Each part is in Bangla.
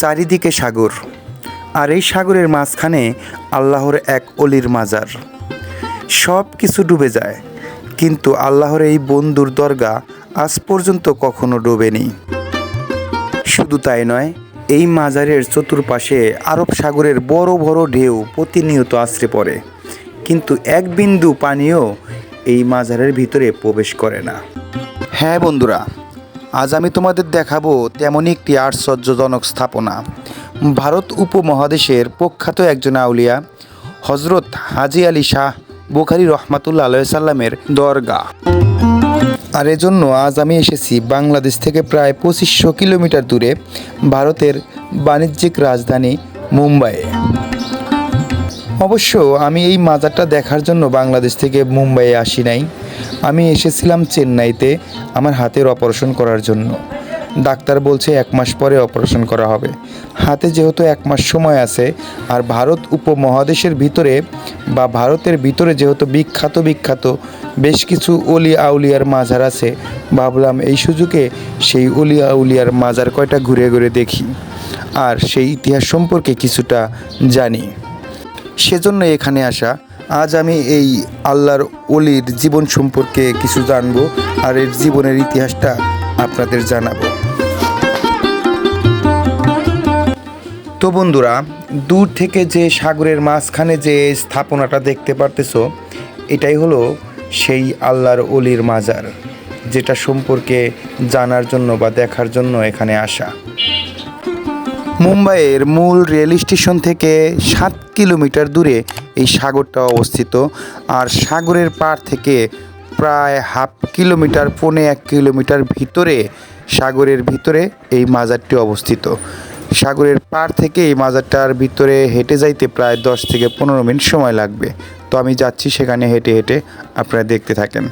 চারিদিকে সাগর, আর এই সাগরের মাঝখানে আল্লাহর এক অলির মাজার। সব কিছু ডুবে যায়, কিন্তু আল্লাহর এই বন্ধুর দরগা আজ পর্যন্ত কখনো ডোবেনি শুধু তাই নয়, এই মাজারের চতুর্পাশে আরব সাগরের বড় বড় ঢেউ প্রতিনিয়ত আশ্রে পড়ে, কিন্তু এক বিন্দু পানিও এই মাজারের ভিতরে প্রবেশ করে না। হ্যাঁ বন্ধুরা আজ আমি তোমাদের দেখাবো তেমনই একটি আশ্চর্যজনক স্থাপনা। ভারত উপমহাদেশের প্রখ্যাত একজন আউলিয়া হজরত হাজি আলী শাহ বোখারি রহমাতুল্লা আলহ সাল্লামের দরগা আর এজন্য আজ আমি এসেছি বাংলাদেশ থেকে প্রায় পঁচিশশো কিলোমিটার দূরে ভারতের বাণিজ্যিক রাজধানী মুম্বাইয়ে। অবশ্য আমি এই মাজারটা দেখার জন্য বাংলাদেশ থেকে মুম্বাইয়ে আসি নাই। আমি এসেছিলাম চেন্নাইতে আমার হাতের অপারেশন করার জন্য। ডাক্তার বলছে এক মাস পরে অপারেশন করা হবে। হাতে যেহেতু এক মাস সময় আছে, আর ভারত উপমহাদেশের ভিতরে বা ভারতের ভিতরে যেহেতু বিখ্যাত বিখ্যাত বেশ কিছু অলি আউলিয়ার মাজার আছে, ভাবলাম এই সুযোগে সেই অলি আউলিয়ার মাজার কয়টা ঘুরে ঘুরে দেখি। আর সেই ইতিহাস সম্পর্কে কিছুটা জানি। সেজন্য এখানে আসা। আজ আমি এই আল্লাহর অলির জীবন সম্পর্কে কিছু জানব আর এর জীবনের ইতিহাসটা আপনাদের জানাব। তো বন্ধুরা, দূর থেকে যে সাগরের মাঝখানে যে স্থাপনাটা দেখতে পারতেছ, এটাই হলো সেই আল্লাহর অলির মাজার, যেটা সম্পর্কে জানার জন্য বা দেখার জন্য এখানে আসা। মুম্বাইয়ের মূল রেল স্টেশন থেকে সাত কিলোমিটার দূরে এই সাগরটা অবস্থিত, আর সাগরের পাড় থেকে প্রায় হাফ কিলোমিটার, পৌনে এক কিলোমিটার ভিতরে সাগরের ভিতরে এই মাজারটি অবস্থিত। সাগরের পাড় থেকে এই মাজারটার ভিতরে হেঁটে যাইতে প্রায় দশ থেকে পনেরো মিনিট সময় লাগবে। তো আমি যাচ্ছি সেখানে হেঁটে হেঁটে আপনারা দেখতে থাকেন।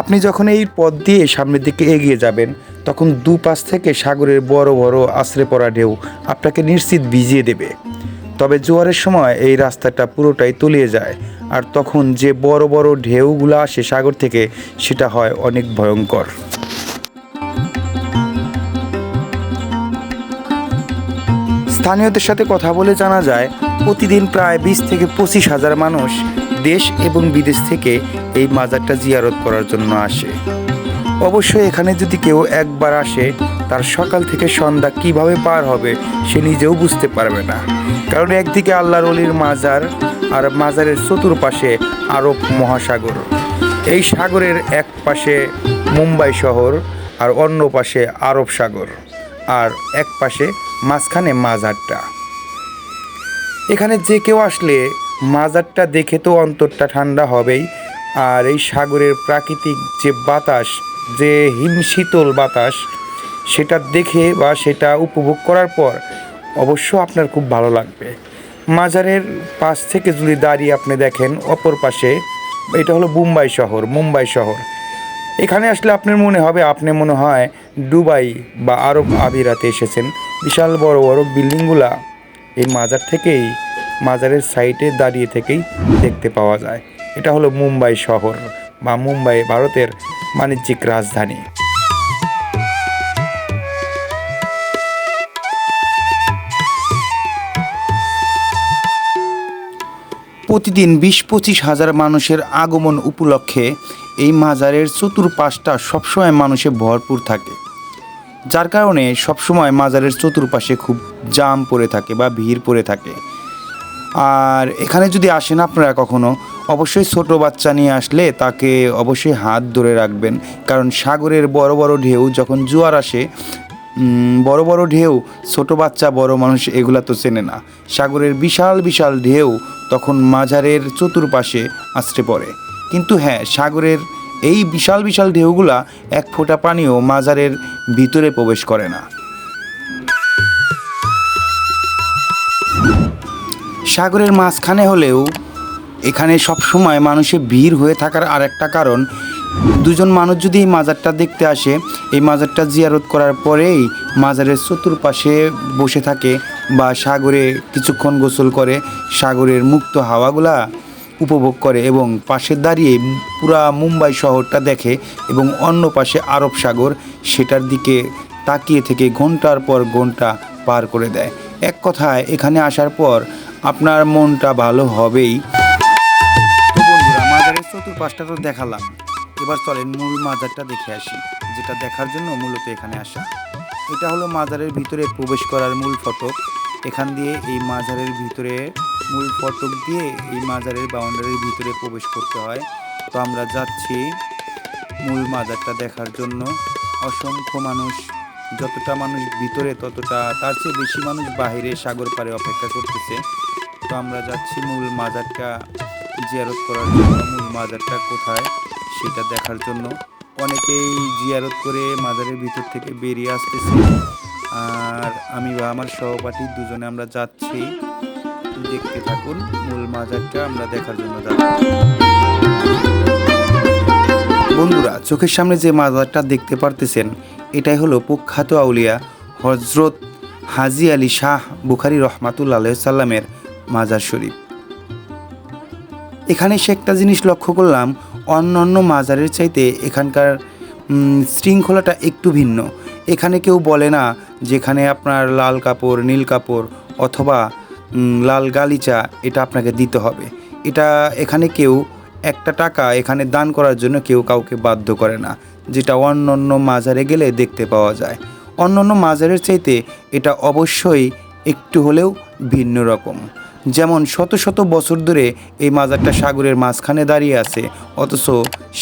আপনি যখন এই পথ দিয়ে সামনের দিকে এগিয়ে যাবেন, তখন দুপাশ থেকে সাগরের বড় বড় আশ্রে পড়া ঢেউ আপনাকে নিশ্চিত ভিজিয়ে দেবে। তবে জোয়ারের সময় এই রাস্তাটা পুরোটাই তলিয়ে যায়, আর তখন যে বড় বড় ঢেউগুলো আসে সাগর থেকে, সেটা হয় অনেক ভয়ঙ্কর। স্থানীয়দের সাথে কথা বলে জানা যায়, প্রতিদিন প্রায় বিশ থেকে পঁচিশ হাজার মানুষ দেশ এবং বিদেশ থেকে এই মাজারটা জিয়ারত করার জন্য আসে। অবশ্যই এখানে যদি কেউ একবার আসে, তার সকাল থেকে সন্ধ্যা কীভাবে পার হবে সে নিজেও বুঝতে পারবে না। কারণ একদিকে আল্লাহর অলির মাজার আর মাজারের চতুর্পাশে আরব মহাসাগর। এই সাগরের এক পাশে মুম্বাই শহর আর অন্য পাশে আরব সাগর আর এক পাশে মাঝখানে মাজারটা। এখানে যে কেউ আসলে মাজারটা দেখে তো অন্তরটা ঠান্ডা হবেই। আর এই সাগরের প্রাকৃতিক যে বাতাস, যে হিমশীতল বাতাস, সেটা দেখে বা সেটা উপভোগ করার পর অবশ্য আপনার খুব ভালো লাগবে। মাজারের পাশ থেকে যদি দাঁড়িয়ে আপনি দেখেন, অপর পাশে, এটা হলো মুম্বাই শহর মুম্বাই শহর। এখানে আসলে আপনার মনে হবে, আপনি মনে হয় দুবাই বা আরব আবিরাতে এসেছেন। বিশাল বড় বড় বিল্ডিংগুলা এই মাজার থেকেই মাজারের সাইটে দাঁড়িয়ে থেকেই দেখতে পাওয়া যায়। এটা হলো মুম্বাই শহর বা মুম্বাই ভারতের বাণিজ্যিক রাজধানী। প্রতিদিন বিশ পঁচিশ হাজার মানুষের আগমন উপলক্ষে এই মাজারের চতুর্পাশটা সবসময় মানুষে ভরপুর থাকে। যার কারণে সবসময় মাজারের চতুর্পাশে খুব জাম পড়ে থাকে বা ভিড় পড়ে থাকে। আর এখানে যদি আসেন আপনারা কখনো, অবশ্যই ছোট বাচ্চা নিয়ে আসলে তাকে অবশ্যই হাত ধরে রাখবেন। কারণ সাগরের বড় বড় ঢেউ যখন জোয়ার আসে বড় বড় ঢেউ, ছোট বাচ্চা, বড় মানুষ এগুলা তো চেনে না। সাগরের বিশাল বিশাল ঢেউ তখন মাঝারের চতুর্পাশে আছড়ে পড়ে। কিন্তু হ্যাঁ সাগরের এই বিশাল বিশাল ঢেউগুলা এক ফোঁটা পানিও মাজারের ভিতরে প্রবেশ করে না। সাগরের মাঝখানে হলেও এখানে সব সময় মানুষের ভিড় হয়ে থাকার আর একটা কারণ, দুজন মানুষ যদি এই মাজারটা দেখতে আসে, এই মাজারটা জিয়ারত করার পরেই মাজারের চতুর্পাশে বসে থাকে বা সাগরে কিছুক্ষণ গোসল করে, সাগরের মুক্ত হাওয়াগুলা উপভোগ করে এবং পাশে দাঁড়িয়ে পুরা মুম্বাই শহরটা দেখে এবং অন্য পাশে আরব সাগর সেটার দিকে তাকিয়ে থেকে ঘণ্টার পর ঘণ্টা পার করে দেয়। এক কথায় এখানে আসার পর আপনার মনটা ভালো হবেই। তো বন্ধুরা, মাজারের চতুর্পাশটা তো দেখালাম। এবার চলেন মূল মাজারটা দেখে আসি, যেটা দেখার জন্য মূলত এখানে আসা। এটা হলো মাজারের ভিতরে প্রবেশ করার মূল ফটক। এখান দিয়ে এই মাজারের ভিতরে মূল ফটক দিয়ে এই মাজারের বাউন্ডারির ভিতরে প্রবেশ করতে হয়। তো আমরা যাচ্ছি মূল মাজারটা দেখার জন্য। অসংখ্য মানুষ যতটা মানুষ ভিতরে, ততটা তার চেয়ে বেশি মানুষ বাইরে সাগর পাড়ে অপেক্ষা করতেছে। তো আমরা যাচ্ছি মূল মাজারটা জিয়ারত করার জন্য। মূল মাজারটা কোথায় সেটা দেখার জন্য। অনেকেই জিয়ারত করে মাজারের ভিতর থেকে বেরিয়ে আসতেছে। আর আমি বা আমার সহপাঠী দুজনে আমরা যাচ্ছি। দেখতে থাকুন, মূল মাজারটা আমরা দেখার জন্য বন্ধুরা, চোখের সামনে যে মাজারটা দেখতে পারতেছেন এটাই হলো প্রখ্যাত আউলিয়া হজরত হাজি আলী শাহ বুখারি রহমাতুল্লাহ সাল্লামের মাজার শরীফ। এখানে সে একটা জিনিস লক্ষ্য করলাম, অন্য অন্য মাজারের চাইতে এখানকার শৃঙ্খলাটা একটু ভিন্ন। এখানে কেউ বলে না যেখানে আপনার লাল কাপড়, নীল কাপড় অথবা লাল গালিচা এটা আপনাকে দিতে হবে। এটা এখানে কেউ একটা টাকা এখানে দান করার জন্য কেউ কাউকে বাধ্য করে না। যেটা অন্য অন্য মাজারে গেলে দেখতে পাওয়া যায়। অন্য অন্য মাজারের চাইতে এটা অবশ্যই একটু হলেও ভিন্ন রকম। যেমন শত শত বছর ধরে এই মাজারটা সাগরের মাঝখানে দাঁড়িয়ে আছে, অথচ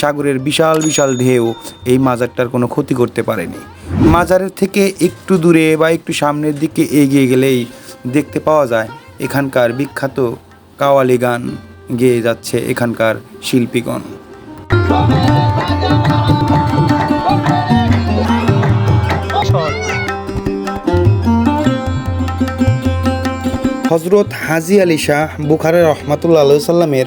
সাগরের বিশাল বিশাল ঢেউ এই মাজারটার কোনো ক্ষতি করতে পারেনি। মাজারের থেকে একটু দূরে বা একটু সামনের দিকে এগিয়ে গেলেই দেখতে পাওয়া যায়, এখানকার বিখ্যাত কাওয়ালি গান গেয়ে যাচ্ছে এখানকার শিল্পীগণ। হজরত হাজি আলী শাহ বুখারা রহমাতুল্লা আল্লাহ সাল্লামের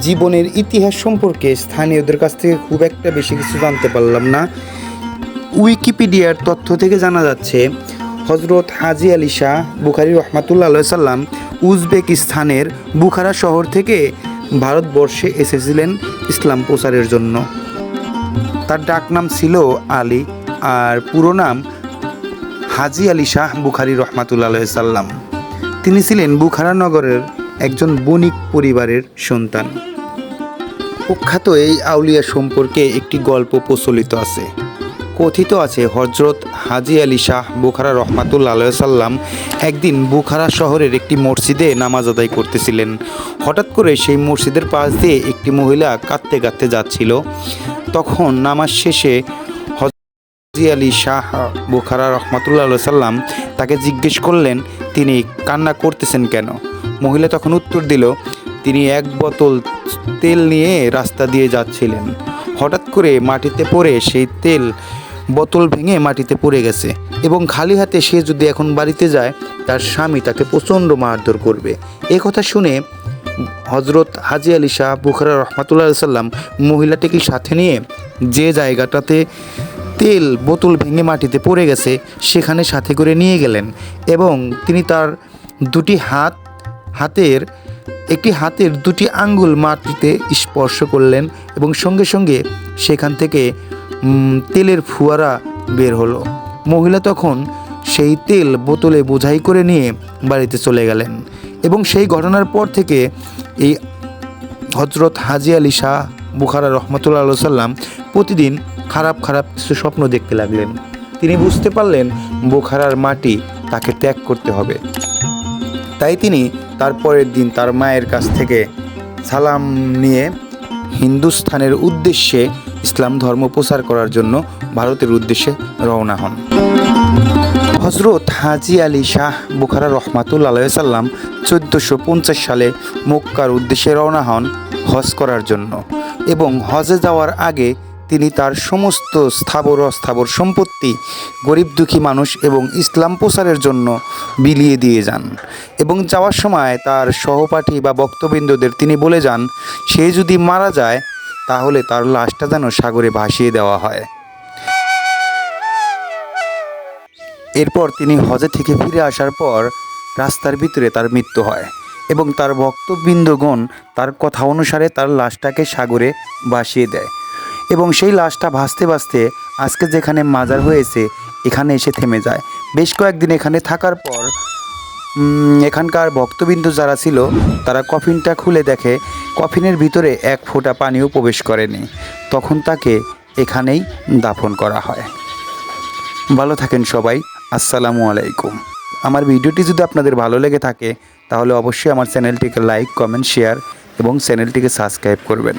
জীবনের ইতিহাস সম্পর্কে স্থানীয়দের কাছ থেকে খুব একটা বেশি কিছু জানতে পারলাম না। উইকিপিডিয়ার তথ্য থেকে জানা যাচ্ছে, হজরত হাজি আলী শাহ বুখারি রহমাতুল্লা আল্লাহ সাল্লাম উজবেকিস্তানের বুখারা শহর থেকে ভারতবর্ষে এসেছিলেন ইসলাম প্রচারের জন্য। তার ডাকনাম ছিল আলী আর পুরো নাম হাজি আলী শাহ বুখারি রহমাতুল্লাহ সাল্লাম। তিনি ছিলেন বুখারা নগরের একজন বণিক পরিবারের সন্তান। প্রখ্যাত এই আউলিয়া সম্পর্কে একটি গল্প প্রচলিত আছে। কথিত আছে হজরত হাজি আলী শাহ বুখারা রহমাতুল্লা সাল্লাম একদিন বুখারা শহরের একটি মসজিদে নামাজ আদায় করতেছিলেন। হঠাৎ করে সেই মসজিদের পাশ দিয়ে একটি মহিলা কাঁদতে কাঁদতে যাচ্ছিল। তখন নামাজ শেষে হাজি আলী শাহ বুখারা রহমাতুল্লাহ সাল্লাম তাকে জিজ্ঞেস করলেন, তিনি কান্না করতেছেন কেন? মহিলা তখন উত্তর দিল, তিনি এক বোতল তেল নিয়ে রাস্তা দিয়ে যাচ্ছিলেন। হঠাৎ করে মাটিতে পড়ে সেই তেল বোতল ভেঙে মাটিতে পড়ে গেছে এবং খালি হাতে সে যদি এখন বাড়িতে যায়, তার স্বামী তাকে প্রচণ্ড মারধর করবে। এ কথা শুনে হজরত হাজি আলী শাহ বুখারা রহমাতুল্লাহ সাল্লাম মহিলাটিকে সাথে নিয়ে যে জায়গাটাতে তেল বোতল ভেঙে মাটিতে পড়ে গেছে, সেখানে সাথে করে নিয়ে গেলেন এবং তিনি তার দুটি হাত, হাতের, একটি হাতের দুটি আঙ্গুল মাটিতে স্পর্শ করলেন এবং সঙ্গে সঙ্গে সেখান থেকে তেলের ফুয়ারা বের হলো। মহিলা তখন সেই তেল বোতলে বোঝাই করে নিয়ে বাড়িতে চলে গেলেন এবং সেই ঘটনার পর থেকে এই হজরত হাজি আলী শাহ বুখারা রহমতুল্লাহ আল্লাহ সাল্লাম প্রতিদিন খারাপ খারাপ কিছু স্বপ্ন দেখতে লাগলেন। তিনি বুঝতে পারলেন বুখারার মাটি তাকে ত্যাগ করতে হবে। তাই তিনি তার পরের দিন তার মায়ের কাছ থেকে সালাম নিয়ে হিন্দুস্থানের উদ্দেশ্যে ইসলাম ধর্ম প্রচার করার জন্য ভারতের উদ্দেশ্যে রওনা হন। হজরত হাজি আলী শাহ বুখারা রহমাতুল্লা সাল্লাম চোদ্দোশো পঞ্চাশ সালে মক্কার উদ্দেশ্যে রওনা হন হজ করার জন্য এবং হজে যাওয়ার আগে তিনি তার সমস্ত স্থাবর অস্থাবর সম্পত্তি, গরিব দুঃখী মানুষ এবং ইসলাম প্রচারের জন্য বিলিয়ে দিয়ে যান এবং যাওয়ার সময় তার সহপাঠী বা বক্তবৃন্দদের তিনি বলে যান, সে যদি মারা যায় তাহলে তার লাশটা যেন সাগরে ভাসিয়ে দেওয়া হয়। এরপর তিনি হজে থেকে ফিরে আসার পর রাস্তার ভিতরে তার মৃত্যু হয় এবং তার ভক্তবৃন্দগণ তার কথা অনুসারে তার লাশটাকে সাগরে ভাসিয়ে দেয় এবং সেই লাশটা ভাসতে ভাসতে আজকে যেখানে মাজার হয়েছে, এখানে এসে থেমে যায়। বেশ কয়েকদিন এখানে থাকার পর এখানকার ভক্তবিন্দু যারা ছিল, তারা কফিনটা খুলে দেখে, কফিনের ভিতরে এক ফোঁটা পানিও প্রবেশ করেনি। তখন তাকে এখানেই দাফন করা হয়। ভালো থাকেন সবাই। আসসালামু আলাইকুম। আমার ভিডিওটি যদি আপনাদের ভালো লেগে থাকে, তাহলে অবশ্যই আমার চ্যানেলটিকে লাইক, কমেন্ট, শেয়ার এবং চ্যানেলটিকে সাবস্ক্রাইব করবেন।